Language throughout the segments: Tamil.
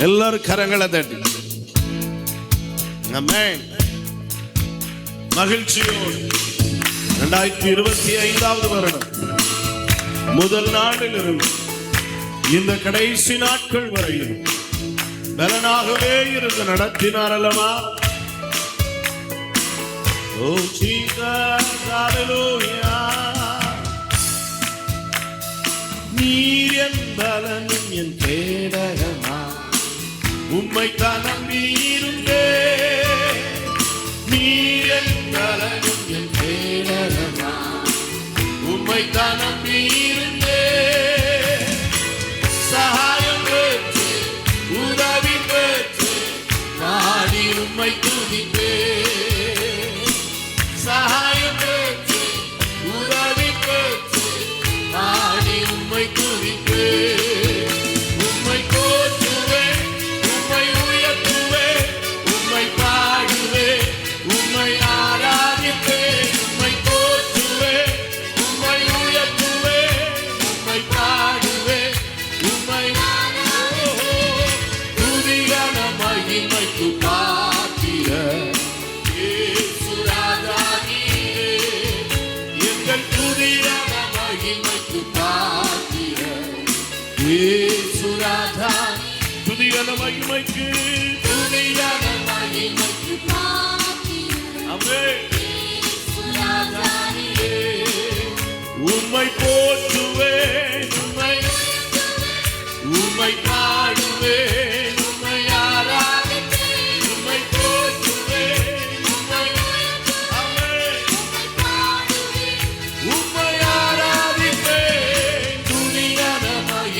எல்லாரும் கரங்களை தட்டி. மகிழ்ச்சியோடு. இரண்டாயிரத்தி இருபத்தி ஐந்தாவது வருடம். முதல் நாளில் இருந்து இந்த கடைசி நாட்கள் வரையில் பலனாகவே இருந்து நடத்தினார் அல்லவா? ஓ ஜீசஸ் ஹalleluya. நீர் என் பலனும் என் கேடகம் உண்மைத்தான் நம்பி இயேசுராஜா துதியான மகிமைக்கு. துதியான மகிமைக்கு அமே. உம்மை போற்றுவேன். உம்மை உம்மை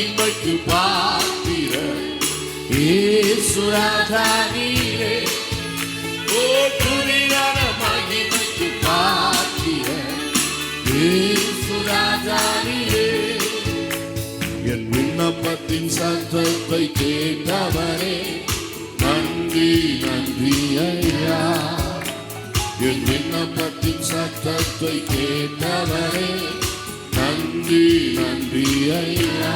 மகிமைக்கு பாத்திர ஏசுராஜா ஓ துணியான மகிமைக்கு பாத்திர ஏசுராஜா என் விண்ணப்பத்தின் சத்தத்தை கேட்டவரே நன்றி நன்றி ஐயா. என் விண்ணப்பத்தின் சத்தத்தை கேட்டவரே நன்றி நன்றி ஐயா.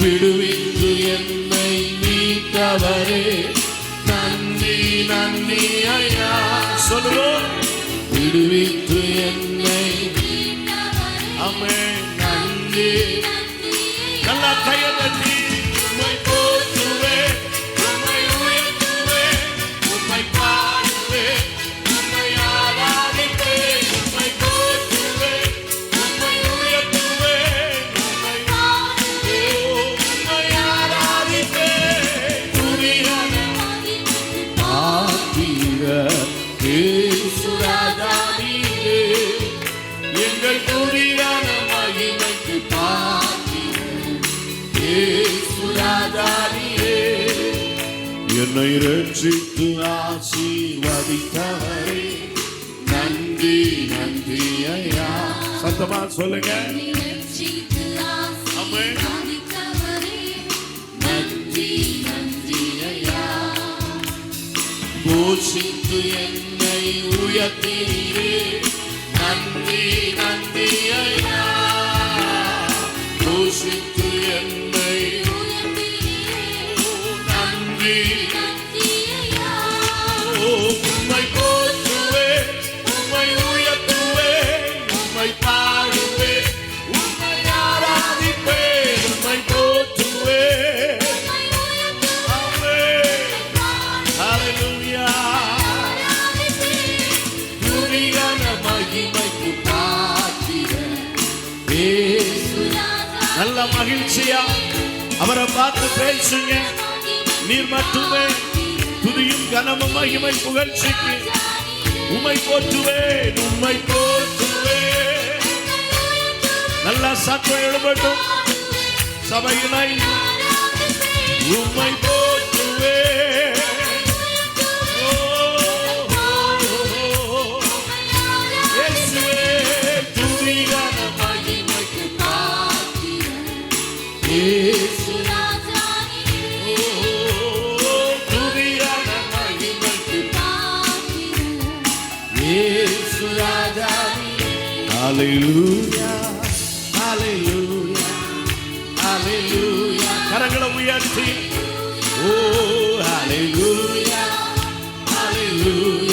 விடுவித்து என்னை மீட்டவரே. நன்றி நன்றி ஐயா. சொல்லுவோம். விடுவித்து என்னை அமே நன்றி. நல்லா கையை என்னை ரட்சித்து ஆசீர்வதித்தவரே. நன்றி நன்றி ஐயா. சத்தமா சொல்லுங்க. போஷித்து என்னை உயர்த்தீரே நன்றி நன்றி ஐயா. போஷித்து என்னை நன்றி. நல்ல மகிழ்ச்சியா? அவரை பார்த்து பேசுங்க. நீர் மட்டுமே. துதியும் கனமும் மகிமை புகழ்ச்சிக்கு. உமை போற்றுவேன் உண்மை போற்றுவேன் நல்லா சத்தம் எழுபட்டும். சபையினை உண்மை போ இயேசு ராஜா Hallelujah, hallelujah, hallelujah. கரங்களை உயர்த்தி Oh, hallelujah, hallelujah.